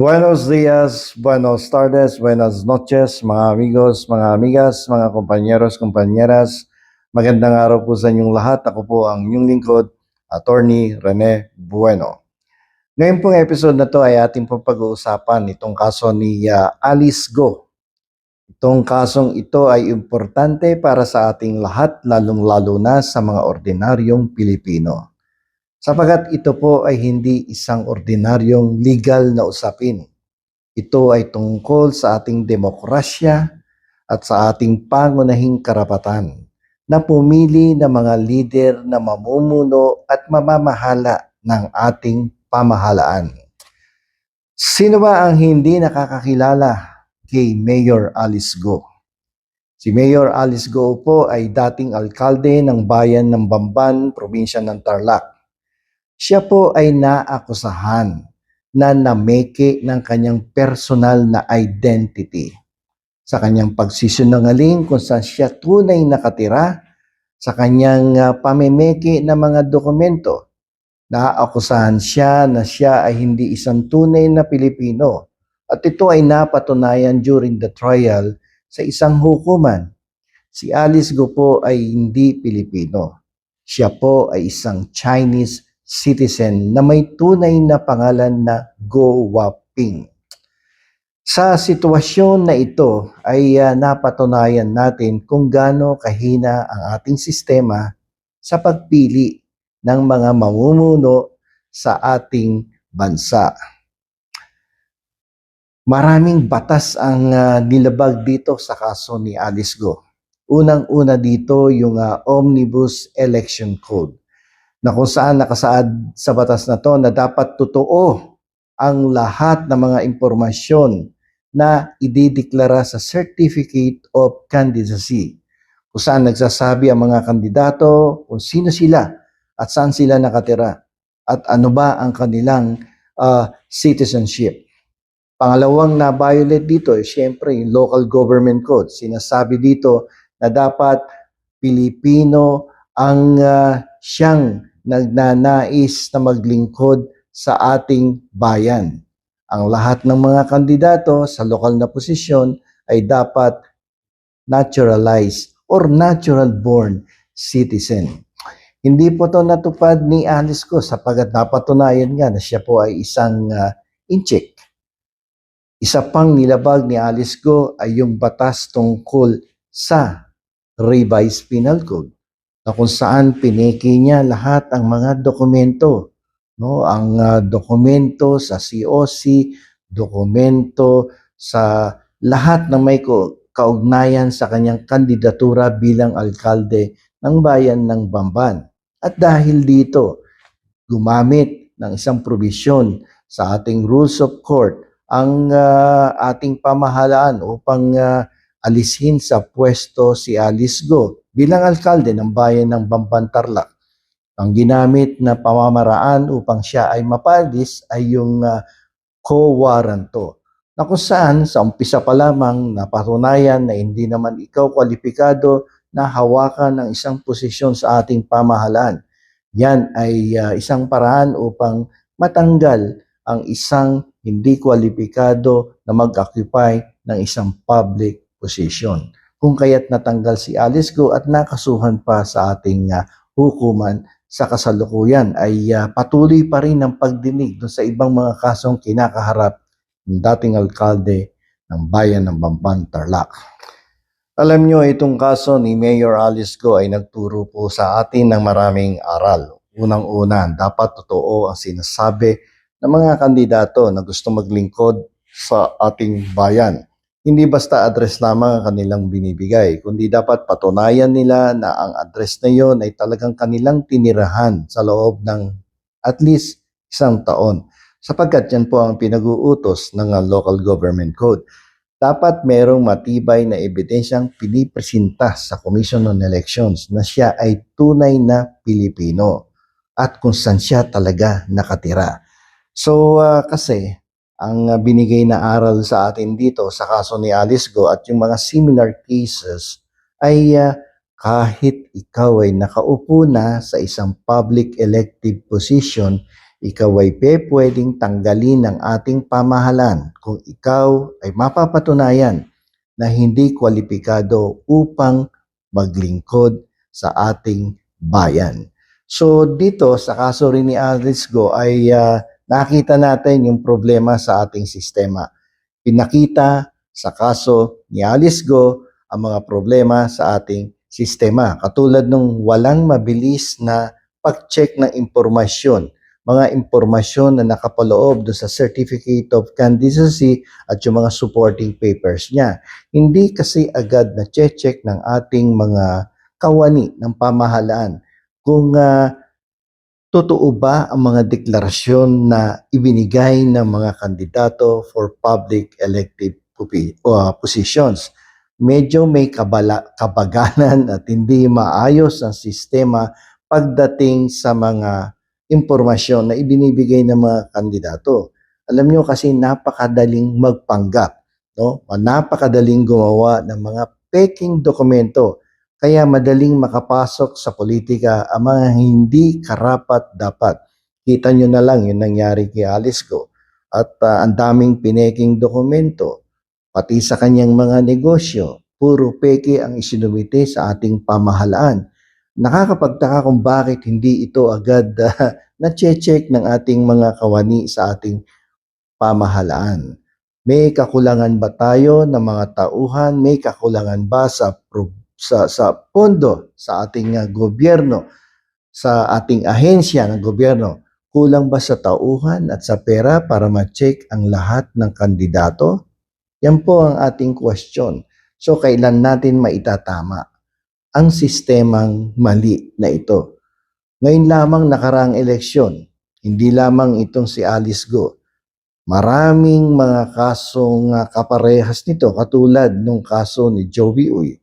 Buenos días, buenos tardes, buenas noches, mga amigos, mga amigas, mga kompanyeros, kompanyeras. Magandang araw po sa inyong lahat. Ako po ang inyong lingkod, Attorney Rene Bueno. Ngayon pong episode na to ay ating pong pag-uusapan itong kaso ni ah, Alice Go. Itong kasong ito ay importante para sa ating lahat, lalong-lalo na sa mga ordinaryong Pilipino sapagat ito po ay hindi isang ordinaryong legal na usapin. Ito ay tungkol sa ating demokrasya at sa ating pangunahing karapatan na pumili ng mga lider na mamumuno at mamamahala ng ating pamahalaan. Sino ba ang hindi nakakakilala kay Mayor Alice Go? Si Mayor Alice Go po ay dating alkalde ng bayan ng Bamban, probinsya ng Tarlac siya po ay naakusahan na nameke ng kanyang personal na identity sa kanyang pagsisinungaling kung saan siya tunay nakatira sa kanyang uh, pamemeke ng mga dokumento. Naakusahan siya na siya ay hindi isang tunay na Pilipino at ito ay napatunayan during the trial sa isang hukuman. Si Alice Go po ay hindi Pilipino. Siya po ay isang Chinese citizen na may tunay na pangalan na Go Waping. Sa sitwasyon na ito ay uh, napatunayan natin kung gaano kahina ang ating sistema sa pagpili ng mga mamumuno sa ating bansa. Maraming batas ang uh, nilabag dito sa kaso ni Alice Go. Unang-una dito yung uh, Omnibus Election Code na kung saan nakasaad sa batas na to na dapat totoo ang lahat ng mga impormasyon na idideklara sa Certificate of Candidacy kung saan nagsasabi ang mga kandidato kung sino sila at saan sila nakatira at ano ba ang kanilang uh, citizenship. Pangalawang na-violate dito, eh, syempre, yung local government code. Sinasabi dito na dapat Pilipino ang uh, siyang nagnanais na maglingkod sa ating bayan. Ang lahat ng mga kandidato sa lokal na posisyon ay dapat naturalized or natural born citizen. Hindi po to natupad ni Alice ko sapagat napatunayan nga na siya po ay isang uh, incheck isa pang nilabag ni Alice Go ay yung batas tungkol sa revised penal code na kung saan pineki niya lahat ang mga dokumento no? Ang uh, dokumento sa COC dokumento sa lahat na may kaugnayan sa kanyang kandidatura bilang alkalde ng bayan ng Bamban. At dahil dito gumamit ng isang probisyon sa ating rules of court ang uh, ating pamahalaan upang uh, alisin sa pwesto si Alice Go bilang alkalde ng bayan ng Bamban Tarlac. Ang ginamit na pamamaraan upang siya ay mapalis ay yung uh, co-waranto na kung saan sa umpisa pa lamang napatunayan na hindi naman ikaw kwalipikado na hawakan ng isang posisyon sa ating pamahalaan. Yan ay uh, isang paraan upang matanggal ang isang hindi kwalipikado na mag-occupy ng isang public position. Kung kaya't natanggal si Alice Go at nakasuhan pa sa ating uh, hukuman sa kasalukuyan ay uh, patuloy pa rin ang pagdinig doon sa ibang mga kasong kinakaharap ng dating alkalde ng bayan ng Bamban, Tarlac. Alam nyo, itong kaso ni Mayor Alice Go ay nagturo po sa atin ng maraming aral. Unang-una, dapat totoo ang sinasabi ng mga kandidato na gusto maglingkod sa ating bayan. Hindi basta address lamang ang kanilang binibigay, kundi dapat patunayan nila na ang address na yon ay talagang kanilang tinirahan sa loob ng at least isang taon. Sapagkat yan po ang pinag-uutos ng local government code. Dapat merong matibay na ebidensyang pinipresenta sa Commission on Elections na siya ay tunay na Pilipino at kung saan siya talaga nakatira. So uh, kasi ang uh, binigay na aral sa atin dito sa kaso ni Alice Go at yung mga similar cases ay uh, kahit ikaw ay nakaupo na sa isang public elective position, ikaw ay pwedeng tanggalin ng ating pamahalan kung ikaw ay mapapatunayan na hindi kwalipikado upang maglingkod sa ating bayan. So dito sa kaso rin ni Alice Go ay ah, nakita natin yung problema sa ating sistema. Pinakita sa kaso ni Alice Go ang mga problema sa ating sistema. Katulad nung walang mabilis na pag-check ng impormasyon, mga impormasyon na nakapaloob do sa Certificate of Candidacy at yung mga supporting papers niya. Hindi kasi agad na check ng ating mga kawani ng pamahalaan kung ah, totoo ba ang mga deklarasyon na ibinigay ng mga kandidato for public elective uh, positions. Medyo may kabala, kabaganan at hindi maayos ang sistema pagdating sa mga impormasyon na ibinibigay ng mga kandidato. Alam nyo kasi napakadaling magpanggap, no? Napakadaling gumawa ng mga peking dokumento kaya madaling makapasok sa politika ang mga hindi karapat dapat. Kita nyo na lang yung nangyari kay Alice Go. At ah, ang daming pineking dokumento, pati sa kanyang mga negosyo, puro peke ang isinumite sa ating pamahalaan. Nakakapagtaka kung bakit hindi ito agad ah, na-check ng ating mga kawani sa ating pamahalaan. May kakulangan ba tayo ng mga tauhan? May kakulangan ba sa pro- sa sa pondo sa ating uh, gobyerno, sa ating ahensya ng gobyerno? Kulang ba sa tauhan at sa pera para ma-check ang lahat ng kandidato? Yan po ang ating question. So kailan natin maitatama ang sistemang mali na ito? Ngayon lamang nakaraang eleksyon, hindi lamang itong si Alice Go, Maraming mga kasong uh, kaparehas nito katulad nung kaso ni Joey Uy.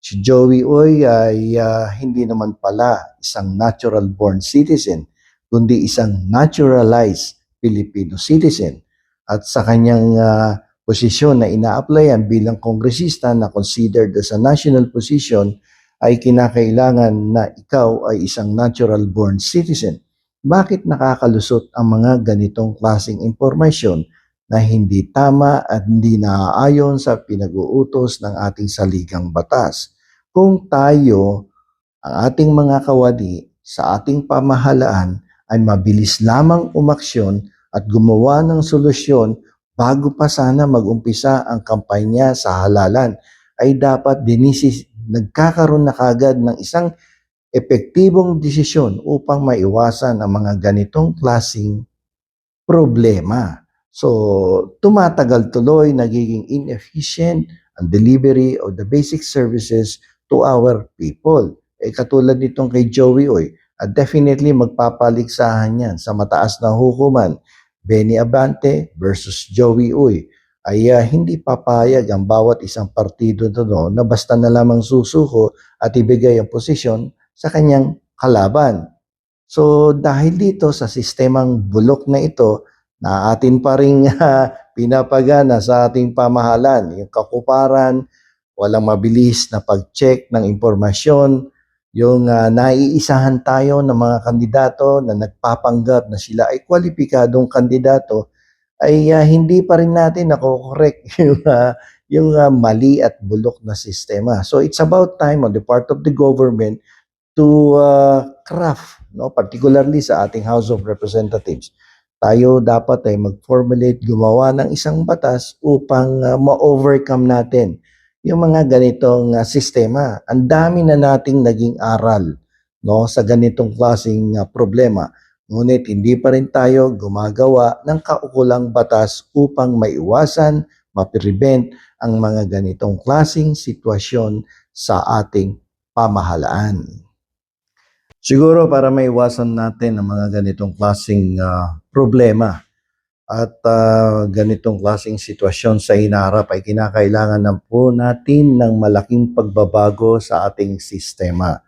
Si Joey Uy ay uh, hindi naman pala isang natural born citizen kundi isang naturalized Filipino citizen. At sa kanyang uh, posisyon na ina-applyan bilang kongresista na considered as a national position ay kinakailangan na ikaw ay isang natural born citizen bakit nakakalusot ang mga ganitong klaseng impormasyon na hindi tama at hindi naaayon sa pinag-uutos ng ating saligang batas. Kung tayo, ang ating mga kawadi sa ating pamahalaan ay mabilis lamang umaksyon at gumawa ng solusyon bago pa sana magumpisa ang kampanya sa halalan, ay dapat dinisis, nagkakaroon na kagad ng isang epektibong desisyon upang maiwasan ang mga ganitong klasing problema. So, tumatagal tuloy, nagiging inefficient ang delivery of the basic services to our people. Eh, katulad nitong kay Joey Oy, at definitely magpapaligsahan yan sa mataas na hukuman. Benny Abante versus Joey Uy ay uh, hindi papayag ang bawat isang partido doon na basta na lamang susuko at ibigay ang posisyon sa kanyang kalaban. So dahil dito sa sistemang bulok na ito, na atin pa rin uh, pinapagana sa ating pamahalan, yung kakuparan, walang mabilis na pag-check ng impormasyon, yung uh, naiisahan tayo ng mga kandidato na nagpapanggap na sila ay kwalipikadong kandidato, ay uh, hindi pa rin natin nako-correct yung, uh, yung uh, mali at bulok na sistema. So it's about time on the part of the government to uh, craft, no? particularly sa ating House of Representatives. Tayo dapat ay mag-formulate, gumawa ng isang batas upang uh, ma-overcome natin yung mga ganitong uh, sistema. Ang dami na nating naging aral no, sa ganitong klaseng uh, problema. Ngunit hindi pa rin tayo gumagawa ng kaukulang batas upang maiwasan, maprevent ang mga ganitong klaseng sitwasyon sa ating pamahalaan. Siguro para maiwasan natin ang mga ganitong klaseng uh, problema at uh, ganitong klaseng sitwasyon sa hinarap ay kinakailangan na po natin ng malaking pagbabago sa ating sistema.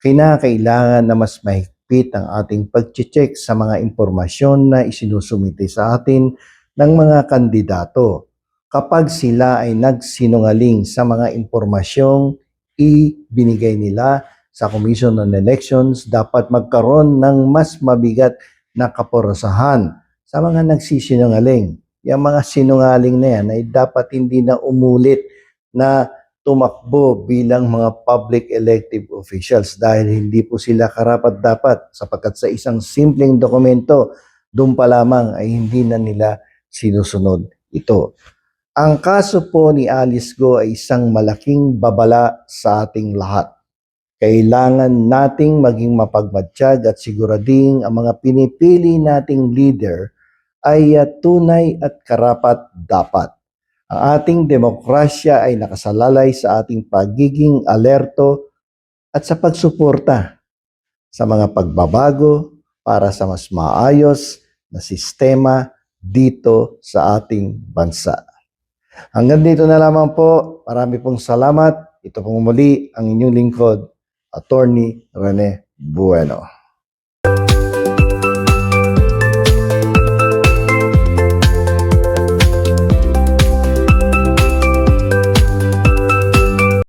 Kinakailangan na mas mahigpit ang ating pag-check sa mga impormasyon na isinusumite sa atin ng mga kandidato kapag sila ay nagsinungaling sa mga impormasyong ibinigay nila sa Commission on Elections dapat magkaroon ng mas mabigat na kaporosahan sa mga nagsisinungaling. Yung mga sinungaling na yan ay dapat hindi na umulit na tumakbo bilang mga public elective officials dahil hindi po sila karapat-dapat sapagkat sa isang simpleng dokumento, doon pa lamang ay hindi na nila sinusunod ito. Ang kaso po ni Alice Go ay isang malaking babala sa ating lahat. Kailangan nating maging mapagmatsyag at sigurading ang mga pinipili nating leader ay uh, tunay at karapat dapat. Ang ating demokrasya ay nakasalalay sa ating pagiging alerto at sa pagsuporta sa mga pagbabago para sa mas maayos na sistema dito sa ating bansa. Hanggang dito na lamang po. Marami pong salamat. Ito pong muli ang inyong lingkod, Attorney Rene Bueno.